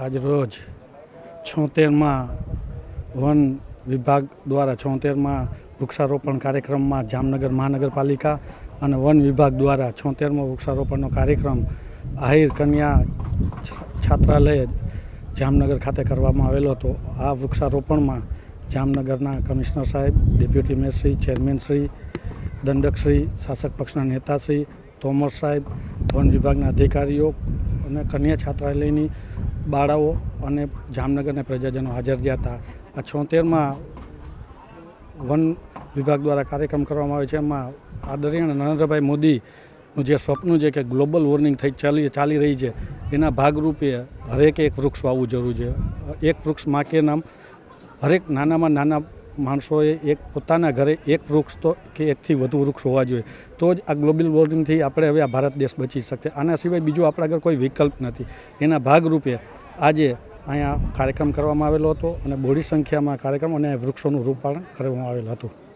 આજ રોજ છોતેરમાં વન વિભાગ દ્વારા છોતેરમાં વૃક્ષારોપણ કાર્યક્રમમાં જામનગર મહાનગરપાલિકા અને વન વિભાગ દ્વારા છોતેરમો વૃક્ષારોપણનો કાર્યક્રમ આહિર કન્યા છાત્રાલય જામનગર ખાતે કરવામાં આવેલો હતો. આ વૃક્ષારોપણમાં જામનગરના કમિશનર સાહેબ, ડેપ્યુટી મેયરશ્રી ચેરમેનશ્રી દંડકશ્રી શાસક પક્ષના નેતાશ્રી તોમર સાહેબ, વન વિભાગના અધિકારીઓ અને કન્યા છાત્રાલયની બાળાઓ અને જામનગરના પ્રજાજનો હાજર રહ્યા હતા. આ છોતેરમાં વન વિભાગ દ્વારા કાર્યક્રમ કરવામાં આવે છે. એમાં આદરણીય નરેન્દ્રભાઈ મોદીનું જે સ્વપ્ન છે કે ગ્લોબલ વોર્મિંગ થઈ ચાલી ચાલી રહી છે, એના ભાગરૂપે હરેક એક વૃક્ષ વાવવું જરૂરી છે. એક વૃક્ષમાં કે નામ, હરેક નાનામાં નાના માણસોએ એક પોતાના ઘરે એક વૃક્ષ તો કે એકથી વધુ વૃક્ષ હોવા જોઈએ. તો જ આ ગ્લોબલ વોર્મિંગથી આપણે હવે આ ભારત દેશ બચી શકશે. આના સિવાય બીજું આપણા આગળ કોઈ વિકલ્પ નથી. એના ભાગરૂપે આજે અહીંયા કાર્યક્રમ કરવામાં આવેલો હતો અને બોડી સંખ્યામાં કાર્યક્રમ અને વૃક્ષોનું રોપાણ કરવામાં આવેલું હતું.